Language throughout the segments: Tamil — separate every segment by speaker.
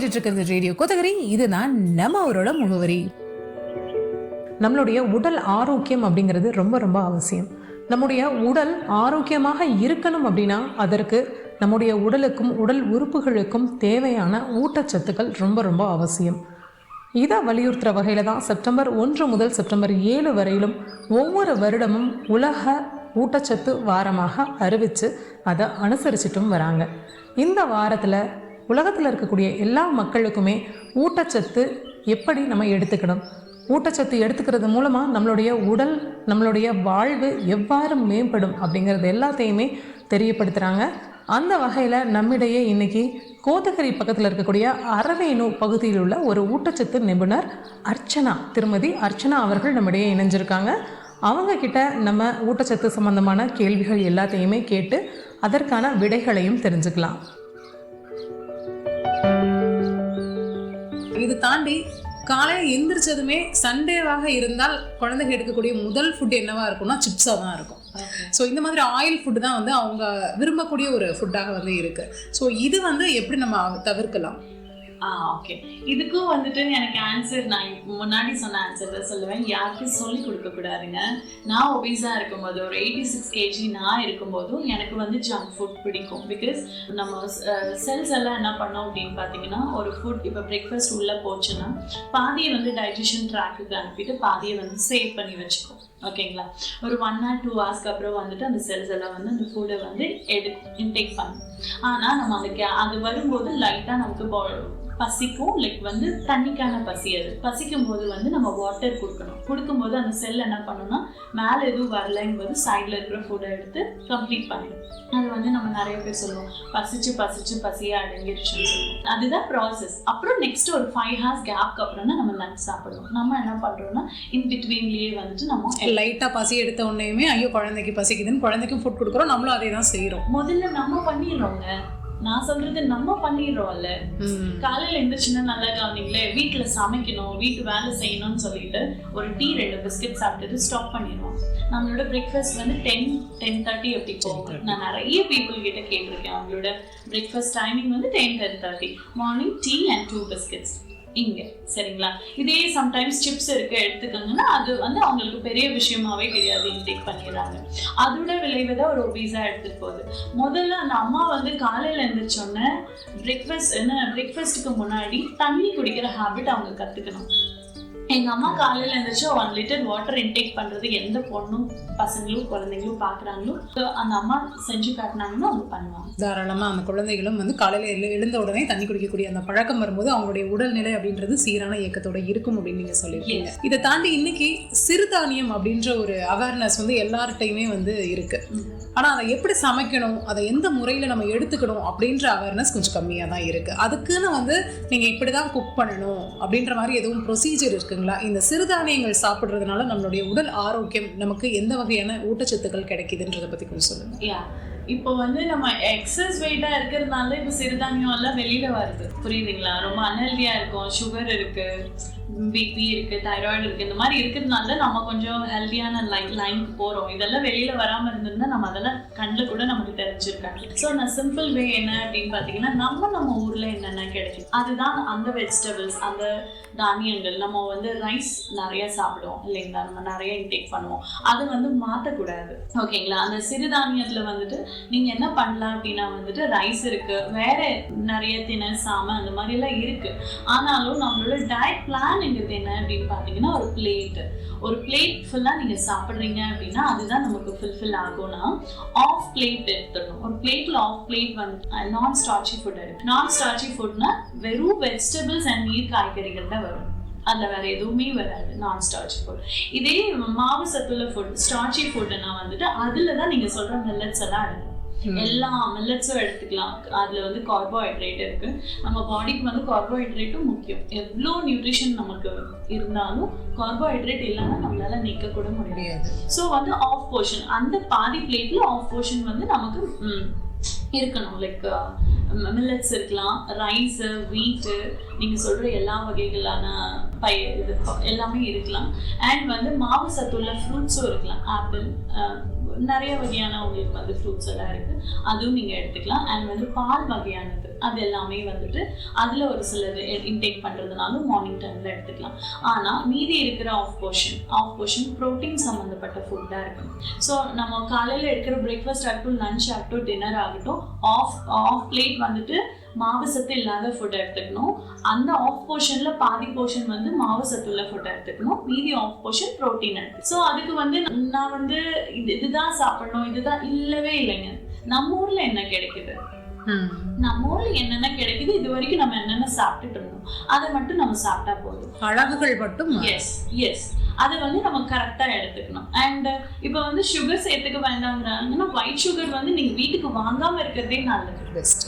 Speaker 1: கேட்டுட்டு இருக்கிறது ரேடியோ கோதகரி இதுதான் நம்ம அவரோட முகவரி.
Speaker 2: நம்மளுடைய உடல் ஆரோக்கியம் அப்படிங்கிறது ரொம்ப ரொம்ப அவசியம். நம்முடைய உடல் ஆரோக்கியமாக இருக்கணும் அப்படின்னா அதற்கு நம்முடைய உடலுக்கும் உடல் உறுப்புகளுக்கும் தேவையான ஊட்டச்சத்துக்கள் ரொம்ப ரொம்ப அவசியம். இதை வலியுறுத்துகிற வகையில் தான் செப்டம்பர் ஒன்று முதல் செப்டம்பர் ஏழு வரையிலும் ஒவ்வொரு வருடமும் உலக ஊட்டச்சத்து வாரமாக அறிவித்து அதை அனுசரிச்சிட்டும் வராங்க. இந்த வாரத்தில் உலகத்தில் இருக்கக்கூடிய எல்லா மக்களுக்குமே ஊட்டச்சத்து எப்படி நம்ம எடுத்துக்கணும்? ஊட்டச்சத்து எடுத்துக்கிறது மூலமாக நம்மளுடைய உடல் நம்மளுடைய வாழ்வு எவ்வாறு மேம்படும் அப்படிங்கிறது எல்லாத்தையுமே தெரியப்படுத்துகிறாங்க அந்த வகையில் நம்மிடையே இன்றைக்கி கோத்தகிரி பக்கத்தில் இருக்கக்கூடிய அரவேணு பகுதியில் உள்ள ஒரு ஊட்டச்சத்து நிபுணர் அர்ச்சனா திருமதி அர்ச்சனா அவர்கள் நம்மிடையே இணைஞ்சிருக்காங்க. அவங்கக்கிட்ட நம்ம ஊட்டச்சத்து சம்பந்தமான கேள்விகள் எல்லாத்தையுமே கேட்டு அதற்கான விடைகளையும் தெரிஞ்சுக்கலாம்.
Speaker 1: இது தாண்டி காலையில் எந்திரிச்சதுமே சண்டேவாக இருந்தால் குழந்தைங்க எடுக்கக்கூடிய முதல் ஃபுட் என்னவா இருக்கும்னா சிப்ஸாக தான் இருக்கும். ஸோ இந்த மாதிரி ஆயில் ஃபுட்டு தான் வந்து அவங்க விரும்பக்கூடிய ஒரு ஃபுட்டாக வந்து இருக்கு. ஸோ இது வந்து எப்படி நம்ம தவிர்க்கலாம்?
Speaker 3: ஆ ஓகே இதுக்கும் வந்துட்டு எனக்கு ஆன்சர் நான் முன்னாடி சொன்ன ஆன்சர் தான் சொல்லுவேன். யாருக்கும் சொல்லி கொடுக்கக்கூடாதுங்க நான் ஒபீஸாக இருக்கும்போது ஒரு எயிட்டி சிக்ஸ் கேஜி நான் இருக்கும்போதும் எனக்கு வந்து ஜங்க் ஃபுட் பிடிக்கும். பிகாஸ் நம்ம செல்ஸ் எல்லாம் என்ன பண்ணோம் அப்படின்னு பார்த்தீங்கன்னா ஒரு ஃபுட் இப்போ பிரேக்ஃபாஸ்ட் உள்ளே போச்சுன்னா பாதியை வந்து டைஜஷன் ட்ராக்குக்கு அனுப்பிட்டு பாதியை வந்து சேவ் பண்ணி வச்சுக்கும். ஓகேங்களா ஒரு ஒன் ஆர் டூ ஹவர்ஸ்க்கு அப்புறம் வந்துட்டு அந்த செல்ஸ் எல்லாம் வந்து அந்த ஃபுட்டை வந்து எடு இன்டேக் பண்ணும். ஆனால் நம்ம அந்த கே அது வரும்போது லைட்டாக நமக்கு பசிக்கும் லைக் வந்து தண்ணிக்கான பசி அது. பசிக்கும் போது வந்து நம்ம வாட்டர் கொடுக்கணும். கொடுக்கும்போது அந்த செல் என்ன பண்ணும்னா மேலே எதுவும் வரலைங்கும்போது சைடில் இருக்கிற ஃபுட்டை எடுத்து கம்ப்ளீட் பண்ணிடும். அது வந்து நம்ம நிறைய பேர் சொல்லுவோம். பசிச்சு பசிச்சு பசியே அடங்கிருச்சுன்னு சொல்லுவோம். அதுதான் ப்ராசஸ் அப்புறம் நெக்ஸ்ட் ஒரு ஃபைவ் ஹார்ஸ் கேப்க்கு அப்புறம் தான் நம்ம லஞ்ச் சாப்பிடுவோம். நம்ம என்ன பண்ணுறோம்னா இன் பிட்வீன்லேயே வந்துட்டு நம்ம
Speaker 1: லைட்டாக பசி எடுத்த உடனேயுமே ஐயோ குழந்தைக்கு பசிக்குதுன்னு குழந்தைக்கும் ஃபுட் கொடுக்குறோம். நம்மளும் அதே தான் செய்கிறோம்
Speaker 3: முதல்ல நம்ம பண்ணிடுறோங்க. நான் சொல்றது நம்ம பண்ணிடுறோம்ல. காலையில எந்திரிச்சுன்னா நல்லா கவனிங்களே வீட்டுல சமைக்கணும் வீட்டு வேலை செய்யணும்னு சொல்லிட்டு ஒரு டீ ரெண்டு பிஸ்கட் சாப்பிட்டுட்டு ஸ்டாப் பண்ணிடுவோம். நம்மளோட பிரேக்ஃபாஸ்ட் வந்து டென் டென் தேர்ட்டி எப்படி போகும். நான் நிறைய பீப்புள் கிட்ட கேட்டிருக்கேன் அவங்களோட பிரேக்ஃபாஸ்ட் டைமிங் வந்து ten ten thirty morning tea and two biscuits இங்க சரிங்களா? இதே சம்டைம்ஸ் சிப்ஸ் இருக்க எடுத்துக்கோங்கன்னா அது வந்து அவங்களுக்கு பெரிய விஷயமாவே தெரியாது இன்டேக் பண்ணிடுறாங்க. அதோட விளைவு தான் ஒரு ஒபீஸா எடுத்துட்டு போகுது. முதல்ல அந்த அம்மா வந்து காலையில எழுந்திரிச்சோன்னே பிரேக்ஃபாஸ்ட் என்ன பிரேக்ஃபாஸ்ட்டுக்கு முன்னாடி தண்ணி குடிக்கிற ஹேபிட் அவங்க கத்துக்கணும். எங்க அம்மா காலையில எழுந்திரிச்சு ஒன் லிட்டர் வாட்டர் இன்டேக் பண்றது எந்த பொண்ணும் பசங்களும் குழந்தைங்களும் பாக்குறாங்களோ அந்த அம்மா செஞ்சு காட்டினாங்கன்னா அவங்க பண்ணுவாங்க.
Speaker 1: தாராளமாக அந்த குழந்தைகளும் வந்து காலையில் எழு எழுந்த உடனே தண்ணி குடிக்கக்கூடிய அந்த பழக்கம் வரும்போது அவங்களுடைய உடல்நிலை அப்படின்றது சீரான இயக்கத்தோட இருக்கும் அப்படின்னு நீங்கள் சொல்லியிருக்கீங்க. இதை தாண்டி இன்னைக்கு சிறுதானியம் அப்படின்ற ஒரு அவேர்னஸ் வந்து எல்லார்ட்டையுமே வந்து இருக்கு. ஆனால் அதை எப்படி சமைக்கணும்? அதை எந்த முறையில் நம்ம எடுத்துக்கணும்? அப்படின்ற அவேர்னஸ் கொஞ்சம் கம்மியாக தான் இருக்குது அதுக்குன்னு வந்து நீங்கள் இப்படி தான் குக் பண்ணணும் அப்படின்ற மாதிரி எதுவும் ப்ரொசீஜர் இருக்குங்களா? இந்த சிறுதானியங்கள் சாப்பிட்றதுனால நம்மளுடைய உடல் ஆரோக்கியம் நமக்கு எந்த வகையான ஊட்டச்சத்துக்கள் கிடைக்குதுன்றதை பற்றி கொஞ்சம்
Speaker 3: சொல்லுங்கள் இப்போ வந்து நம்ம எக்ஸஸ் வெயிட்டாக இருக்கிறதுனால இப்போ சிறுதானியம் எல்லாம் வெளியில வருது. புரியுதுங்களா? ரொம்ப அனல்தியாக இருக்கும். சுகர் இருக்குது பிபி இருக்கு தைராய்டு இருக்கு இந்த மாதிரி இருக்கிறதுனால நம்ம கொஞ்சம் ஹெல்தியான லைன் லைனுக்கு போறோம். இதெல்லாம் வெளியில வராம இருந்திருந்தா நம்ம அதெல்லாம் கண்ணில் கூட நமக்கு தெரிஞ்சிருக்காங்க ஸோ நான் சிம்பிள் வே என்ன அப்படின்னு பார்த்தீங்கன்னா நம்ம நம்ம ஊர்ல என்னென்ன கிடைக்கும் அதுதான் அந்த வெஜிடபிள்ஸ் அந்த தானியங்கள். நம்ம வந்து ரைஸ் நிறைய சாப்பிடுவோம் இல்லைங்களா? நம்ம நிறைய இன்டேக் பண்ணுவோம். அது வந்து மாற்றக்கூடாது ஓகேங்களா? அந்த சிறுதானியத்தில் வந்துட்டு நீங்கள் என்ன பண்ணலாம் அப்படின்னா வந்துட்டு ரைஸ் இருக்கு வேற நிறைய திணை சாமை அந்த மாதிரிலாம் இருக்கு. ஆனாலும் நம்மளோட டயட் பிளான்ங்கிறது என்ன அப்படின்னு பார்த்தீங்கன்னா ஒரு பிளேட் ஒரு பிளேட் ஃபுல்லாக நீங்கள் சாப்பிட்றீங்க அப்படின்னா அதுதான் நமக்கு ஃபுல்ஃபில் ஆகும்னா ஆஃப் பிளேட் எடுத்துடணும். ஒரு பிளேட்டில் ஆஃப் பிளேட் வந்து நான் ஸ்டார்ச்சி ஃபுட் இருக்கு. நான் ஸ்டார்ச்சி ஃபுட்னா வெறும் வெஜிடபிள்ஸ் அண்ட் நீர் காய்கறிகள் தான் வரும். அதில் வேறு எதுவுமே வராது நான் ஸ்டார்ச் ஃபுட் இதே மாவு சத்துள்ள ஃபுட் ஸ்டார்ச்சி ஃபுட்னா வந்துட்டு அதில் தான் நீங்கள் சொல்கிற மில்லட்ஸ் எல்லாம் இருக்கும் எல்லா மில்லட்ஸும் எடுத்துக்கலாம். அதுல வந்து கார்போஹைட்ரேட் இருக்கு. நம்ம பாடிக்கு வந்து கார்போஹைட்ரேட்டும் முக்கியம். எவ்வளோ நியூட்ரிஷன் நமக்கு இருந்தாலும் கார்போஹைட்ரேட் இல்லாம நம்மளால நிக்க கூட முடியாது. ஸோ வந்து ஆஃப் போர்ஷன் அந்த பாதி பிளேட்ல ஆஃப் போர்ஷன் வந்து நமக்கு இருக்கணும். லைக் மில்லட்ஸ் இருக்கலாம். ரைஸு வீட்டு நீங்க சொல்ற எல்லா வகைகளான பய இது எல்லாமே இருக்கலாம். அண்ட் வந்து மாவு சத்துள்ள ஃப்ரூட்ஸும் இருக்கலாம். ஆப்பிள் நிறைய வகையான உங்களுக்கு வந்து ஃப்ரூட்ஸ் எல்லாம் இருக்குது அதுவும் நீங்கள் எடுத்துக்கலாம். அண்ட் வந்து பால் வகையானது. அது எல்லாமே வந்துட்டு அதில் ஒரு சிலது இன்டேக் பண்ணுறதுனாலும் மார்னிங் டைமில் எடுத்துக்கலாம். ஆனால் மீதி இருக்கிற half portion half portion protein சம்மந்தப்பட்ட ஃபுட்டாக இருக்கும் ஸோ நம்ம காலையில் எடுக்கிற பிரேக்ஃபாஸ்ட் ஆகட்டும் லஞ்ச் ஆகட்டும் டின்னர் ஆகட்டும் ஆஃப் ஆஃப் பிளேட் வந்துட்டு மாவு சத்து இல்லாத ஃபுட் எடுத்துக்கணும். அந்த ஆஃப் போர்ஷனில் பாதி போர்ஷன் வந்து மாவு சத்து உள்ள ஃபுட் எடுத்துக்கணும். மீதி ஆஃப் போர்ஷன் ப்ரோட்டீன் எடுத்து ஸோ அதுக்கு வந்து நான் வந்து இது இதுதான் சாப்பிடணும் இதுதான் இல்லவே இல்லைங்க. நம்ம ஊரில் என்ன கிடைக்குது? நம்ம ஊர்ல என்னென்ன கிடைக்குது இது வரைக்கும் நம்ம என்னென்ன சாப்பிட்டுட்டு இருந்தோம் அதை மட்டும் நம்ம சாப்பிட்டா போதும்.
Speaker 1: அழகுகள் மட்டும்
Speaker 3: எஸ் எஸ் அதை வந்து நம்ம கரெக்டா எடுத்துக்கணும். அண்ட் இப்போ வந்து சுகர் சேர்த்துக்க வேண்டாங்கிறாங்கன்னா ஒயிட் சுகர் வந்து நீங்க வீட்டுக்கு வாங்காம இருக்கிறதே நல்லது.
Speaker 1: பெஸ்ட்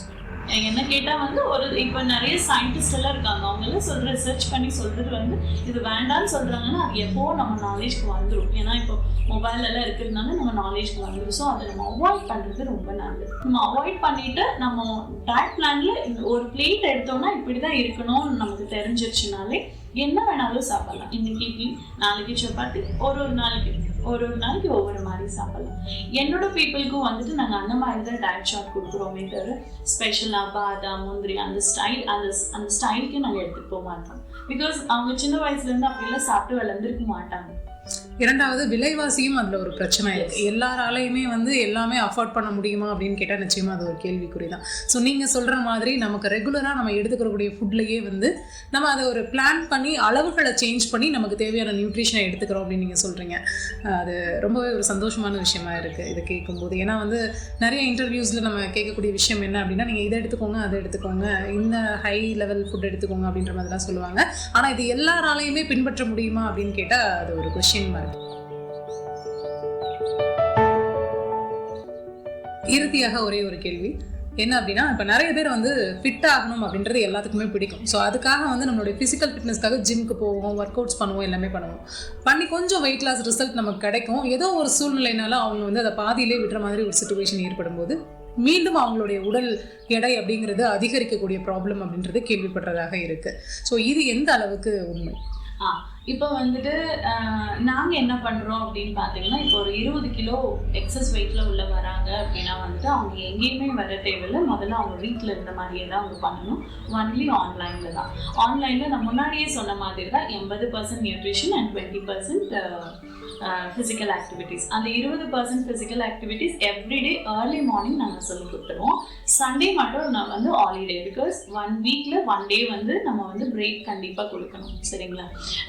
Speaker 3: என்ன கேட்டா வந்து ஒரு இப்போ நிறைய சயின்டிஸ்ட் எல்லாம் இருக்காங்க. அவங்க எல்லாம் சொல்ற ரிசர்ச் பண்ணி சொல்றது வந்து இது வேண்டாம்னு சொல்றாங்கன்னா அது எப்போ நம்ம நாலேஜ்க்கு வந்துடும் ஏன்னா இப்போ மொபைல் எல்லாம் இருக்கிறதுனால நம்ம நாலேஜ்க்கு வந்துடும் ஸோ அதை நம்ம அவாய்ட் பண்றது ரொம்ப நல்லது. நம்ம அவாய்ட் பண்ணிட்டு நம்ம டயட் பிளான்ல ஒரு பிளேட் எடுத்தோம்னா இப்படிதான் இருக்கணும்னு நமக்கு தெரிஞ்சிருச்சுனாலே என்ன வேணாலும் சாப்பிடலாம். இன்னைக்கு இட்லி நாளைக்கு சப்பாத்தி ஒரு ஒரு நாளைக்கு. ஒரு ஒரு நாளைக்கு ஒவ்வொரு மாதிரி சாப்பிடலாம். என்னோட பீப்புளுக்கும் வந்துட்டு நாங்கள் அந்த மாதிரி தான் டயட் சார்ட் கொடுக்குறோமே தவிர ஸ்பெஷலாக பாதாம் முந்திரி அந்த ஸ்டைல் அந்த அந்த ஸ்டைலுக்கே நாங்கள் எடுத்துகிட்டு போக மாட்டோம். பிகாஸ் அவங்க சின்ன வயசுலேருந்து அப்படிலாம் சாப்பிட்டு வளர்ந்துருக்க மாட்டாங்க.
Speaker 1: இரண்டாவது விலைவாசியும் அதில் ஒரு பிரச்சனை. இருக்கு எல்லாராலையுமே வந்து எல்லாமே அஃபோர்ட் பண்ண முடியுமா அப்படின்னு கேட்டால் நிச்சயமாக அது ஒரு கேள்விக்குறி தான் ஸோ நீங்கள் சொல்கிற மாதிரி நமக்கு ரெகுலராக நம்ம எடுத்துக்கக்கூடிய ஃபுட்லேயே வந்து நம்ம அதை ஒரு பிளான் பண்ணி அளவுகளை சேஞ்ச் பண்ணி நமக்கு தேவையான நியூட்ரிஷனை எடுத்துக்கிறோம் அப்படின்னு நீங்கள் சொல்கிறீங்க அது ரொம்பவே ஒரு சந்தோஷமான விஷயமா இருக்குது இதை கேட்கும்போது. ஏன்னா வந்து நிறைய இன்டர்வியூஸில் நம்ம கேட்கக்கூடிய விஷயம் என்ன அப்படின்னா நீங்கள் இதை எடுத்துக்கோங்க அதை எடுத்துக்கோங்க இந்த ஹை லெவல் ஃபுட் எடுத்துக்கோங்க அப்படின்ற மாதிரிலாம் சொல்லுவாங்க. ஆனால் இது எல்லாராலையுமே பின்பற்ற முடியுமா அப்படின்னு கேட்டால் அது ஒரு கொஷின் மாதிரி இறுதியாக ஒரே ஒரு கேள்வி. என்ன அப்படின்னா இப்போ நிறைய பேர் வந்து ஃபிட் ஆகணும் அப்படின்றது எல்லாத்துக்குமே பிடிக்கும். ஸோ அதுக்காக வந்து நம்மளுடைய ஃபிசிக்கல் ஃபிட்னஸ்க்காக ஜிம்க்கு போவோம் ஒர்க் அவுட்ஸ் பண்ணுவோம் எல்லாமே பண்ணுவோம். பண்ணி கொஞ்சம் வெயிட் லாஸ் ரிசல்ட் நமக்கு கிடைக்கும். ஏதோ ஒரு சூழ்நிலைனால அவங்க வந்து அதை பாதியிலே விடுற மாதிரி ஒரு சுச்சுவேஷன் ஏற்படும் போது மீண்டும் அவங்களுடைய உடல் எடை அப்படிங்கிறது அதிகரிக்கக்கூடிய ப்ராப்ளம் அப்படின்றது கேள்விப்படுறதாக இருக்கு. ஸோ இது எந்த அளவுக்கு உண்மை?
Speaker 3: ஆ இப்போ வந்துட்டு நாங்கள் என்ன பண்ணுறோம் அப்படின்னு பார்த்தீங்கன்னா இப்போ ஒரு இருபது கிலோ எக்ஸஸ் வெயிட்ல உள்ள வராங்க அப்படின்னா வந்துட்டு அவங்க எங்கேயுமே வர தேவையில்லை. முதல்ல அவங்க வீட்டில் இருந்த மாதிரியே தான் அவங்க பண்ணணும். ஒன்லி ஆன்லைனில் தான். ஆன்லைனில் நான் முன்னாடியே சொன்ன மாதிரி தான் எண்பது percent nutrition and twenty percent Uh, physical activities அந்த இருபது percent physical activities everyday early morning நாங்கள் சொல்லி கொடுத்துருவோம். சண்டே மட்டும் நான் வந்து ஹாலிடே பிகாஸ் ஒன் வீக்கில் ஒன் டே வந்து நம்ம வந்து பிரேக் கண்டிப்பாக கொடுக்கணும். சரிங்களா?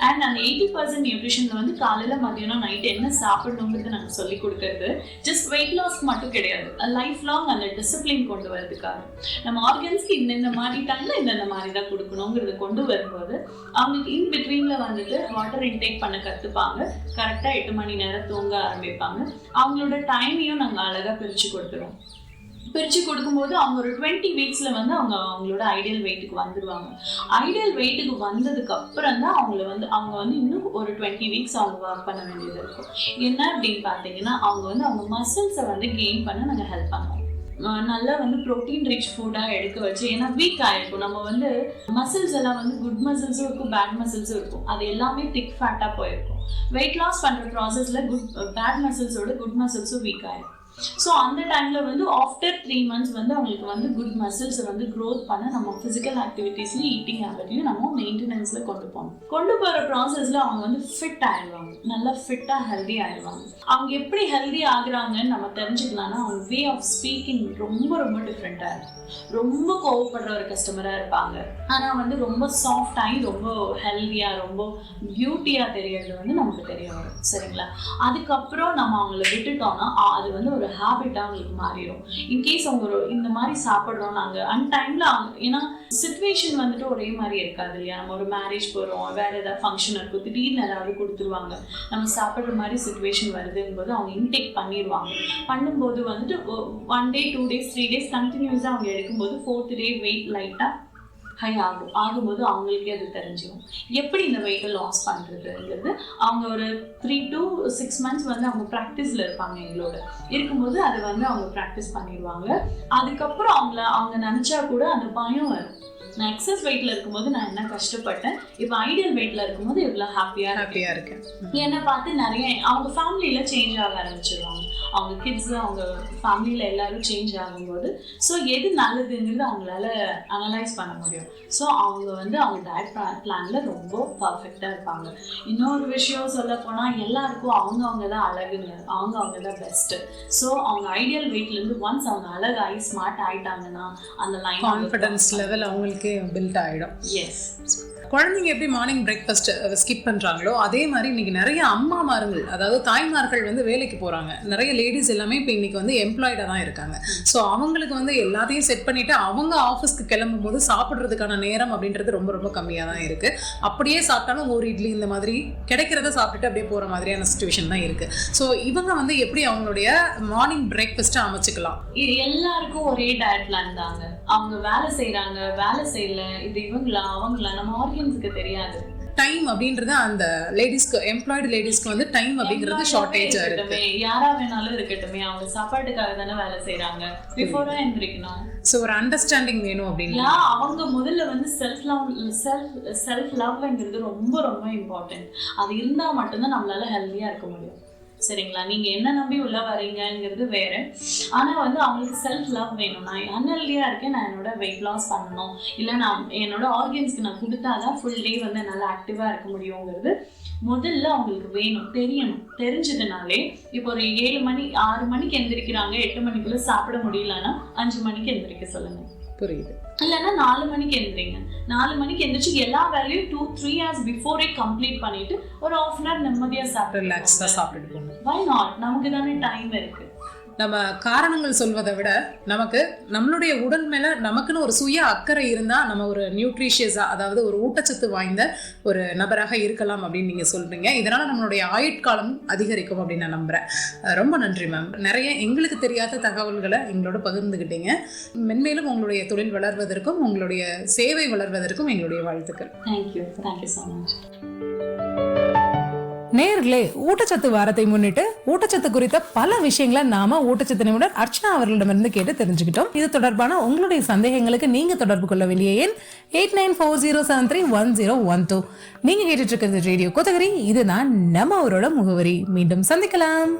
Speaker 3: அண்ட் அந்த எயிட்டி பர்சன்ட் நியூட்ரிஷனில் வந்து காலையில் மதியானம் நைட் என்ன சாப்பிடணுங்கிறது நாங்கள் சொல்லி கொடுக்கறது. ஜஸ்ட் வெயிட் லாஸ்க்கு மட்டும் கிடையாது. லைஃப் லாங் அந்த டிசிப்ளின் கொண்டு வரதுக்காக நம்ம ஆர்கன்ஸ்க்கு இந்தந்த மாதிரி டைம்ல இந்தந்த மாதிரி தான் கொடுக்கணுங்கிறத கொண்டு வரும்போது அவங்களுக்கு இன் பிட்வீனில் வந்துட்டு வாட்டர் இன்டேக் பண்ண கற்றுப்பாங்க கரெக்டாக எட்டு மணி நேரம் தூங்க ஆரம்பிப்பாங்க. அவங்களோட டைமையும் நாங்கள் அழகாக பிரித்து கொடுத்துருவோம். பிரித்து கொடுக்கும்போது அவங்க ஒரு டுவெண்ட்டி வீக்ஸில் வந்து அவங்க அவங்களோட ஐடியல் வெயிட்டுக்கு வந்துடுவாங்க ஐடியல் வெயிட்டுக்கு வந்ததுக்கு அப்புறம் தான் அவங்கள வந்து அவங்க வந்து இன்னும் ஒரு டுவெண்ட்டி வீக்ஸ் அவங்க ஒர்க் பண்ண வேண்டியது இருக்கும். என்ன அப்படின்னு பார்த்தீங்கன்னா அவங்க வந்து அவங்க மசில்ஸை வந்து கெயின் பண்ண நாங்கள் ஹெல்ப் பண்ணுவோம். நல்லா வந்து ப்ரோட்டீன் ரிச் ஃபுட்டாக எடுக்க வச்சு ஏன்னா வீக் ஆயிருக்கும். நம்ம வந்து மசில்ஸ் எல்லாம் வந்து குட் மசில்ஸும் இருக்கும் பேட் மசில்ஸும் இருக்கும். அது எல்லாமே திக் ஃபேட்டாக போயிருக்கும். வெயிட் லாஸ் பண்ணுற ப்ராசஸில் குட் பேட் மசில்ஸோட குட் மசில்ஸும் வீக் ஆகிருக்கும் ஸோ அந்த டைமில் வந்து ஆஃப்டர் த்ரீ மந்த்ஸ் வந்து அவங்களுக்கு வந்து குட் மசில்ஸை வந்து க்ரோத் பண்ண நம்ம ஃபிசிக்கல் ஆக்டிவிட்டீஸ்லையும் ஈட்டிங் ஹேபிட்லையும் நம்ம மெயின்டெனன்ஸில் கொண்டு போகணும். கொண்டு போகிற ப்ராசஸில் அவங்க வந்து ஃபிட் ஆயிடுவாங்க. நல்லா ஃபிட்டாக ஹெல்தி ஆயிடுவாங்க. அவங்க எப்படி ஹெல்தி ஆகுறாங்கன்னு நம்ம தெரிஞ்சுக்கலாம்னா அவங்க வே ஆஃப் ஸ்பீக்கிங் ரொம்ப ரொம்ப டிஃப்ரெண்ட்டாக இருக்கும். ரொம்ப கோவப்படுற ஒரு கஸ்டமராக இருப்பாங்க. ஆனால் வந்து ரொம்ப சாஃப்ட் ஆகி ரொம்ப ஹெல்தியாக ரொம்ப பியூட்டியாக தெரியறது வந்து நமக்கு தெரிய வரும். சரிங்களா? அதுக்கப்புறம் நம்ம அவங்கள விட்டுட்டோம்னா அது வந்து ஒரு ஒரு ஹேபிட்டாக அவங்களுக்கு மாறிடும். இன்கேஸ் அவங்க இந்த மாதிரி சாப்பிட்றோம் நாங்கள் அன் டைமில் அவங்க ஏன்னா சுச்சுவேஷன் வந்துட்டு ஒரே மாதிரி இருக்காது இல்லையா? நம்ம ஒரு மேரேஜ் போகிறோம் வேறு ஏதாவது ஃபங்க்ஷன் இருக்கும் திடீர்னு ஏதாவது கொடுத்துருவாங்க. நம்ம சாப்பிட்ற மாதிரி சுச்சுவேஷன் வருதுங்கும்போது அவங்க இன்டேக் பண்ணிடுவாங்க பண்ணும்போது வந்துட்டு one day two days three days கண்டினியூஸாக அவங்க எடுக்கும்போது ஃபோர்த் டே வெயிட் லைட்டாக ஹை ஆகும். ஆகும்போது அவங்களுக்கே அது தெரிஞ்சிடும் எப்படி இந்த வெயிட்டை லாஸ் பண்ணுறதுங்கிறது அவங்க ஒரு த்ரீ டு சிக்ஸ் மந்த்ஸ் வந்து அவங்க ப்ராக்டிஸில் இருப்பாங்க எங்களோட. இருக்கும்போது அதை வந்து அவங்க ப்ராக்டிஸ் பண்ணிடுவாங்க. அதுக்கப்புறம் அவங்கள அவங்க நினச்சா கூட அந்த பயம் வரும். நான் எக்ஸஸ் வெயிட்ல இருக்கும்போது நான் என்ன கஷ்டப்பட்டேன்? இப்போ ஐடியல் வெயிட்ல இருக்கும்போது இவ்வளோ ஹாப்பியாக
Speaker 1: ஹாப்பியா இருக்கேன்.
Speaker 3: என்னை பார்த்து நிறைய அவங்க ஃபேமிலியில சேஞ்ச் ஆக ஆரம்பிச்சிருவாங்க. அவங்க கிட்ஸ் அவங்க ஃபேமிலியில் எல்லாரும் சேஞ்ச் ஆகும்போது ஸோ எது நல்லதுங்கிறது அவங்களால அனலைஸ் பண்ண முடியும். ஸோ அவங்க வந்து அவங்க டயட் பிளானில் ரொம்ப பர்ஃபெக்டாக இருப்பாங்க. இன்னொரு விஷயம் சொல்ல போனால் எல்லாருக்கும் அவங்க அவங்க தான் அழகுங்க அவங்க அவங்க தான் பெஸ்ட்டு ஸோ அவங்க ஐடியல் வெயிட்லேருந்து ஒன்ஸ் அவங்க அழகாகி ஸ்மார்ட் ஆயிட்டாங்கன்னா அந்த லைன்
Speaker 1: கான்ஃபிடன்ஸ் லெவல் அவங்களுக்கே பில்ட் ஆயிடும்.
Speaker 3: எஸ்
Speaker 1: குழந்தைங்க எப்படி மார்னிங் பிரேக்ஃபாஸ்ட் ஸ்கிப் பண்ணுறாங்களோ அதே மாதிரி இன்னைக்கு நிறைய அம்மாமார்கள் அதாவது தாய்மார்கள் வந்து வேலைக்கு போகிறாங்க நிறைய லேடிஸ் எல்லாமே இப்போ இன்னைக்கு வந்து எம்ப்ளாய்டாக தான் இருக்காங்க. ஸோ அவங்களுக்கு வந்து எல்லாத்தையும் செட் பண்ணிவிட்டு அவங்க ஆஃபீஸ்க்கு கிளம்பும் போது சாப்பிட்றதுக்கான நேரம் அப்படின்றது ரொம்ப ரொம்ப கம்மியாக தான் இருக்குது அப்படியே சாப்பிட்டாலும் ஒரு இட்லி இந்த மாதிரி கிடைக்கிறத சாப்பிட்டுட்டு அப்படியே போகிற மாதிரியான சுச்சுவேஷன் தான் இருக்குது ஸோ இவங்க வந்து எப்படி அவங்களுடைய மார்னிங் பிரேக்ஃபாஸ்ட்டை அமைச்சுக்கலாம்?
Speaker 3: இது எல்லாருக்கும் ஒரே டயட் பிளான் தாங்க. அவங்க வேலை செய்கிறாங்க வேலை செய்யல இது இவங்களா அவங்களா நம்ம ஆர்கன்ஸுக்கு தெரியாது.
Speaker 1: டைம் அப்படின்றது அந்த லேடிஸ்க்கு எம்ப்ளாய்டு லேடிஸ்க்கு வந்து டைம் அப்படிங்கிறது ஷார்ட்டேஜாக இருக்கு.
Speaker 3: யாரா வேணாலும் இருக்கட்டுமே அவங்க சாப்பாட்டுக்காக தானே வேலை செய்றாங்க. பிஃபோரா எந்திரிக்கணும்.
Speaker 1: ஸோ ஒரு அண்டர்ஸ்டாண்டிங் வேணும் அப்படின்னு
Speaker 3: அவங்க முதல்ல வந்து செல்ஃப் லவ் செல்ஃப் செல்ஃப் லவ்ங்கிறது ரொம்ப ரொம்ப இம்பார்ட்டன்ட் அது இருந்தா மட்டும்தான் நம்மளால ஹெல்த்தியா இருக்க முடியும். சரிங்களா? நீங்க என்ன நம்பி உள்ள வரீங்கங்கிறது வேற. ஆனா வந்து அவங்களுக்கு செல்ஃப் லவ் வேணும். நான் அன்ஹெல்தியா இருக்கேன் நான் என்னோட வெயிட் லாஸ் பண்ணணும். இல்ல நான் என்னோட ஆர்கன்ஸ்க்கு நான் கொடுத்தாதான் ஃபுல் டே வந்து நல்லா ஆக்டிவா இருக்க முடியுங்கிறது முதல்ல அவங்களுக்கு வேணும். தெரியணும். தெரிஞ்சதுனாலே இப்போ ஒரு ஏழு மணி ஆறு மணிக்கு எந்திரிக்கிறாங்க எட்டு மணிக்குள்ள சாப்பிட முடியலன்னா அஞ்சு மணிக்கு எந்திரிக்க சொல்லுங்க.
Speaker 1: புரியுது.
Speaker 3: இல்லைன்னா நாலு மணிக்கு எந்திரிங்க. நாலு மணிக்கு எந்திரிச்சு எல்லா வேலையும் two three hours before complete பண்ணிட்டு ஒரு ஆஃப் அன் ஹவர் நிம்மதியா
Speaker 1: ரிலாக்ஸாக
Speaker 3: சாப்பிட்டு
Speaker 1: சாப்பிட்டுட்டு போகணும்
Speaker 3: வை நாட் நமக்கு தானே டைம் இருக்கு.
Speaker 1: நம்ம காரணங்கள் சொல்வதை விட நமக்கு நம்மளுடைய உடல் மேல நமக்குன்னு ஒரு சுய அக்கறை இருந்தா நம்ம ஒரு நியூட்ரிஷியஸா அதாவது ஒரு ஊட்டச்சத்து வாய்ந்த ஒரு நபராக இருக்கலாம் அப்படின்னு நீங்க சொல்றீங்க. இதனால நம்மளுடைய ஆயுட்காலம் அதிகரிக்கும் அப்படின்னு நான் நம்புறேன். ரொம்ப நன்றி மேம் நிறைய எங்களுக்கு தெரியாத தகவல்களை எங்களோட பகிர்ந்துக்கிட்டீங்க மென்மேலும் உங்களுடைய தொழில் வளர்வதற்கும் உங்களுடைய சேவை வளர்வதற்கும் எங்களுடைய வாழ்த்துக்கள்.
Speaker 3: தேங்க்யூ தேங்க்யூ ஸோ மச்
Speaker 2: நேர்களே ஊட்டச்சத்து வாரத்தை முன்னிட்டு ஊட்டச்சத்து குறித்த பல விஷயங்களை நாம ஊட்டச்சத்து நிபுணர் அர்ச்சனா அவர்களிடமிருந்து கேட்டு தெரிஞ்சுக்கிட்டோம். இது தொடர்பான உங்களுடைய சந்தேகங்களுக்கு நீங்க தொடர்பு கொள்ள வேண்டிய எண் eight nine four zero seven three one zero one two. நீங்க கேட்டுட்டு இருக்கிறது ரேடியோ கோத்தகிரி. இதுதான் நம்ம அவரோட முகவரி. மீண்டும் சந்திக்கலாம்.